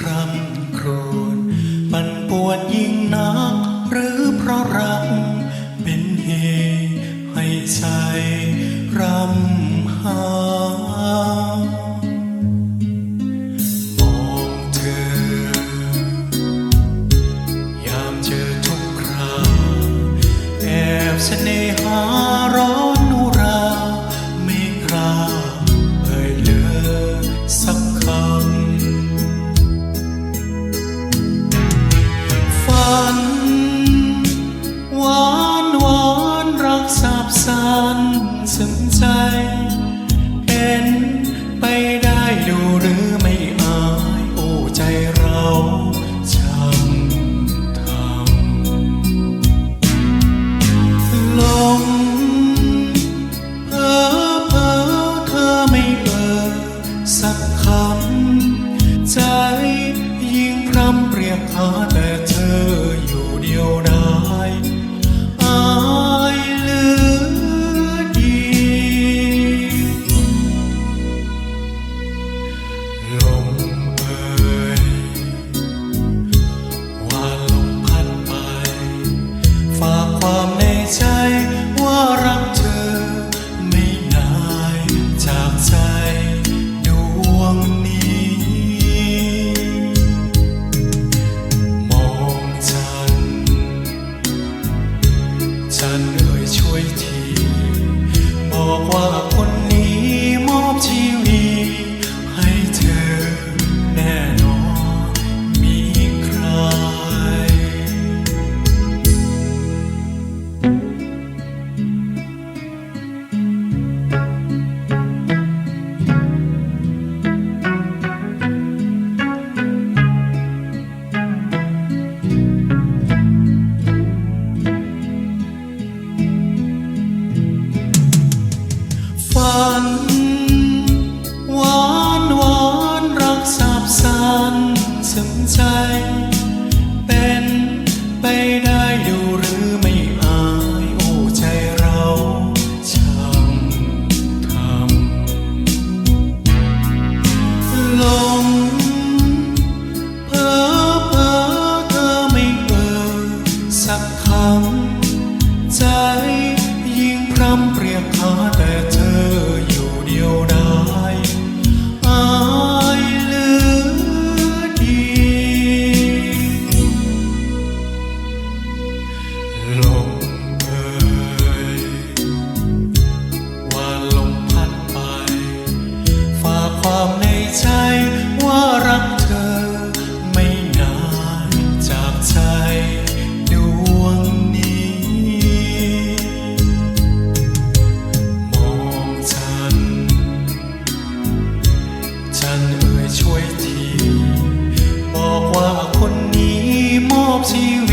คร่ำครวญมันปวดยิ่งนัก หรือเพราะรักเป็นเหตุให้ใจ สึมใจ เป็นไปได้ดูหรือไม่อาย โอ้ใจเราช่างทำลงเพ้อเพ้อเธอไม่เบอสักคำ ใจยิ่งพร่ำเปรียบหาแต่ากความในใจว่ารักเธอ ไม่นายจากใจดวงนี้ มองฉัน ฉันเอ่ยช่วยที บอกว่า เอ่